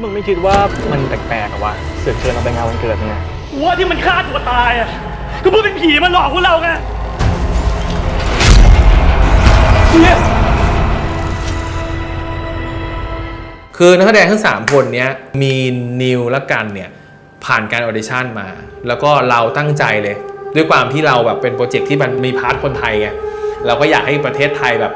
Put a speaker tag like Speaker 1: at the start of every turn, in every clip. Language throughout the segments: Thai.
Speaker 1: มึงไม่คิดว่ามันแปลกๆอะวะเสือกเชิญเราไปงานวันเกิดเนี่ย
Speaker 2: ว่าที่มันฆ่าตัวตายอะก็เพราะเป็นผีมันหลอกพวกเราไงเนี่ย
Speaker 3: คือนักแสดงทั้ง 3 คนเนี้ยมีนิวและกันเนี่ยผ่านการออดิชั่นมา แล้วก็เราตั้งใจเลย ด้วยความที่เราแบบเป็นโปรเจกต์ที่มันมีพาร์ทคนไทยไงเราก็อยากให้ประเทศไทยแบบ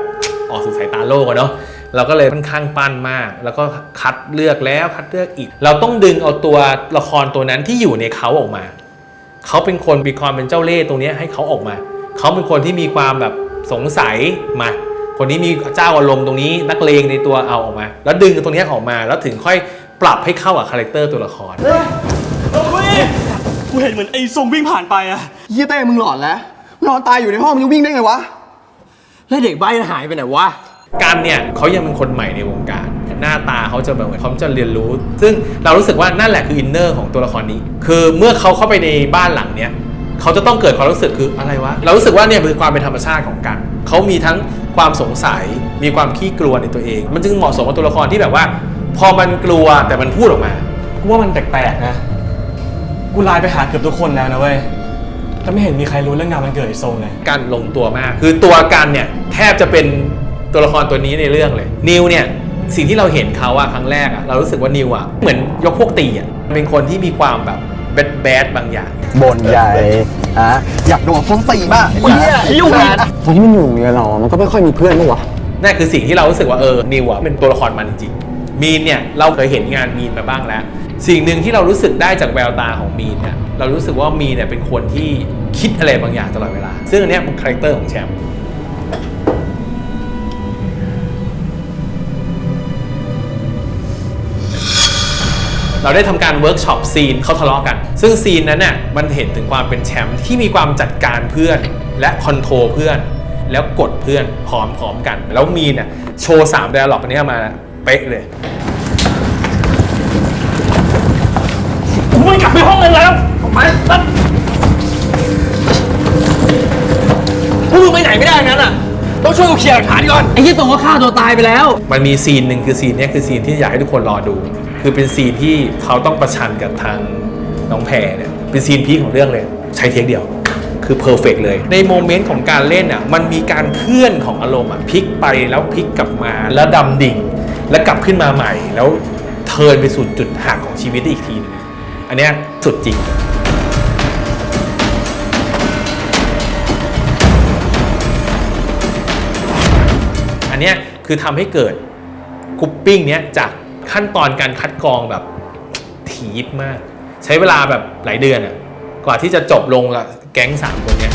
Speaker 3: ออกสู่สายตาโลกอะเนาะ เราก็เลยค่อนข้างปั้นมาก แล้วก็คัดเลือกแล้วคัดเลือกอีก เราต้องดึงเอาตัวละครตัวนั้นที่อยู่ในเขาออกมา เขาเป็นคนมีความเป็นเจ้าเล่ห์ตรงเนี้ยให้เขาออกมา เขาเป็นคนที่มีความแบบสงสัยมา คนนี้มีเจ้าอารมณ์ตรงนี้นักเลงในตัวเอาออกมา แล้วดึงตรงเนี้ยออกมา แล้วถึงค่อยปรับให้เข้ากับคาแรคเตอร์ตัวละคร
Speaker 2: เฮ้ยกูเห็นเหมือนไอ้ทรงวิ่งผ่านไปอะ
Speaker 4: เฮียเต้มึงหลอนแล้วนอนตายอยู่ในห้องมึงจะวิ่งได้ไงวะ
Speaker 5: แล้วเด็กใบ้หายไปไหนวะ
Speaker 3: การเนี่ยเขายังเป็นคนใหม่ในวงการ หน้าตาเขาจะแบบเหมือนเขาจะเรียนรู้ ซึ่งเรารู้สึกว่านั่นแหละคืออินเนอร์ของตัวละครนี้ คือเมื่อเขาเข้าไปในบ้านหลังเนี้ยเขาจะต้องเกิดความรู้สึกคืออะไรวะ เรารู้สึกว่าเนี่ยคือความเป็นธรรมชาติของกัน เขามีทั้งความสงสัย มีความขี้กลัวในตัวเอง มันจึงเหมาะสมกับตัวละครที่แบบว่า พอมันกลัวแต่มันพูดออกมา
Speaker 1: กูว่ามันแปลกๆนะ กูไลน์ไปหาเกือบทุกคนแล้วนะเว้ย แต่ไม่เห็นมีใครรู้เรื่องงานวันเกิดไอ้ทรงเลย
Speaker 3: กันลงตัวมาก คือตัวกันเนี่ยแทบจะเป็น ตัวละครตัวนี้ในเรื่องเลย นิวเนี่ยสิ่งที่เราเห็นเขาอะครั้งแรกอะเรารู้สึกว่านิวอะเหมือนยกพวกตีอะเป็นคนที่มีความแบบแบดแบดบางอย่าง
Speaker 4: บนใหญ่ฮะอยากโดนส้นตีบ้าง
Speaker 5: เหี้ยยุ่งนะ
Speaker 4: ตอนที่มันอยู่โรงเรียนเราอะมันก็ไม่ค่อยมีเพื่อนมั้งวะ
Speaker 3: นั่นคือสิ่งที่เรารู้สึกว่าเออนิวอะเป็นตัวละครมันจริงๆมีนเนี่ยเราเคยเห็นงานมีนมาบ้างแล้ว สิ่งหนึ่งที่เรารู้สึกได้จากแววตาของมีนเนี่ยเรารู้สึกว่ามีนเนี่ยเป็นคนที่คิดอะไรบางอย่างตลอดเวลา ซึ่งอันเนี้ยเป็นคาแรคเตอร์ของแชมป์ เราได้ทำการเวิร์กช็อปซีนเขาทะเลาะกัน ซึ่งซีนนั้นน่ะมันเห็นถึงความเป็นแชมป์ที่มีความจัดการเพื่อนและคอนโทรลเพื่อน แล้วกดเพื่อนพร้อมๆกัน แล้วมีเนี่ยโชว์3 d ด a l ล็อกอันเนี้ยมาเป๊ะเลย
Speaker 2: กูไม่กลับไปห้องเลยแล้วออกมาแล้ว
Speaker 5: พวกมึงไปไหนไม่ได้ทั้งนั้นอะต้องช่วยกูเคลียร์หลักฐานก่อนไอ้ยี่ตรงก็ฆ่าตัวตายไปแล้ว
Speaker 3: มันมีซีนหนึ่งคือซีนเนี้ยคือซีนที่อยากให้ทุกคนรอดู คือเป็นซีนที่เขาต้องประชันกับทางน้องแพรเนี่ยเป็นซีนพีคของเรื่องเลย ใช้เทคเดียว คือเพอร์เฟกเลย ในโมเมนต์ของการเล่นอะมันมีการเคลื่อนของอารมณ์อะพลิกไปแล้วพลิกกลับมาแล้วดำดิ่ง แล้วกลับขึ้นมาใหม่ แล้วเทินไปสู่จุดหักของชีวิตได้อีกทีหนึงอันเนี้ยสุดจริงอันเนี้ยคือทำให้เกิดกรุปปิ้งเนี้ยจาก ขั้นตอนการคัดกรองแบบถีบมาก ใช้เวลาแบบหลายเดือนอะกว่าที่จะจบลงละแก๊งสามคนเนี้ย